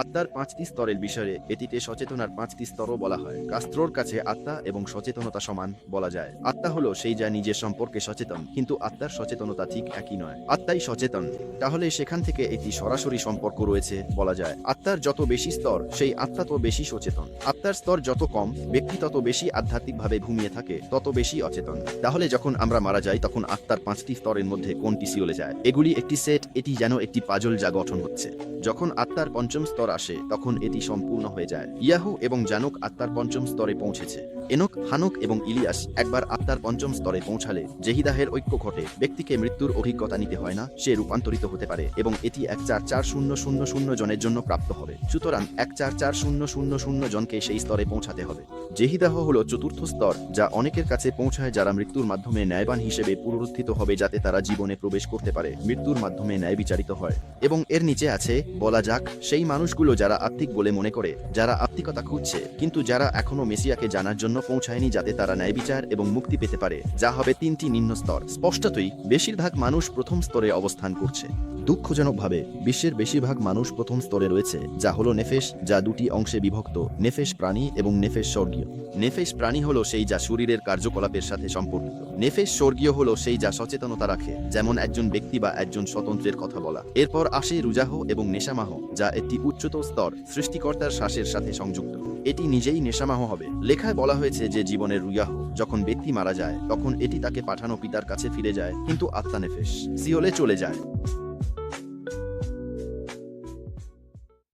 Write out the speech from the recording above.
আত্মার পাঁচটি স্তরের বিষয়ে এটিতে সচেতনার পাঁচটি স্তরও বলা হয়। কাস্ত্রোর কাছে আত্মা এবং সচেতনতা সমান বলা যায়। আত্মা হলো সেই যা নিজের সম্পর্কে সচেতন, কিন্তু আত্মার সচেতনতা ঠিক একই নয়। আত্মাই সচেতন, তাহলে সেখান থেকে এটি সরাসরি সম্পর্ক রয়েছে বলা যায়। আত্মার যত বেশি স্তর, সেই আত্মা তো বেশি সচেতন। আত্মার স্তর যত কম, ব্যক্তি তত বেশি আধ্যাত্মিকভাবে ঘুমিয়ে থাকে, তত বেশি অচেতন। তাহলে যখন আমরা মারা যাই, তখন আত্মার পাঁচটি স্তরের মধ্যে কোনটি সিওলে যায়? এগুলি একটি সেট, এটি যেন একটি পাজল যা গঠন হচ্ছে। যখন আত্মার পঞ্চম স্তর আসে তখন এটি সম্পূর্ণ হয়ে যায়। ইয়াহু এবং জানুক আত্মার পঞ্চম স্তরে পৌঁছেছে। এনক, হানুক এবং ইলিয়াস একবার আত্মার পঞ্চম স্তরে পৌঁছালে জেহিদাহের ঐক্য ঘটে। ব্যক্তিকে মৃত্যুর অভিজ্ঞতা নিতে হয় না, সে রূপান্তরিত হতে পারে এবং এটি এক চার চার শূন্য শূন্য শূন্য জনের জন্য প্রাপ্ত হবে। সুতরাং এক চার চার শূন্য শূন্য শূন্য জনকে সেই স্তরে পৌঁছাতে হবে। জেহিদাহ হল চতুর্থ স্তর, যা অনেকের কাছে পৌঁছায় যারা মৃত্যুর মাধ্যমে ন্যায়বান হিসেবে পুনরুত্থিত হবে যাতে তারা জীবনে প্রবেশ করতে পারে, মৃত্যুর মাধ্যমে ন্যায় বিচারিত হয়। এবং এর নিচে আছে, বলা যাক, সেই মানুষগুলো যারা আত্মিক বলে মনে করে, যারা আত্মিকতা খুঁজছে, কিন্তু যারা এখনও মেসিয়াকে জানার জন্য পৌঁছায়নি যাতে তারা ন্যায় বিচার এবং মুক্তি পেতে পারে, যা হবে তিনটি নিম্ন স্তর। স্পষ্টতই, বেশিরভাগ মানুষ প্রথম স্তরে অবস্থান করছে। দুঃখজনকভাবে, বিশ্বের বেশিরভাগ মানুষ প্রথম স্তরে রয়েছে, যা হলো নেফেস, যা দুটি অংশে বিভক্ত, নেফেস প্রাণী এবং নেফেস স্বর্গীয়। নেফেস প্রাণী হলো সেই যা শরীরের কার্যকলাপের সাথে সম্পর্কিত। নেফেস স্বর্গীয় হলো সেই যা সচেতনতা রাখে, যেমন একজন ব্যক্তি বা একজন স্বতন্ত্রের কথা বলা। এরপর আসে রুজাহ এবং নেশামাহ, যা একটি উচ্চতর স্তর, সৃষ্টিকর্তার শ্বাসের সাথে সংযুক্ত। এটি নিজেই নেশামাহ হবে। লেখায় বলা হয়েছে যে জীবনের রুয়াহ যখন ব্যক্তি মারা যায়, তখন এটি তাকে পাঠানো পিতার কাছে ফিরে যায়, কিন্তু আত্মা নেফেস। সিওলে চলে যায়।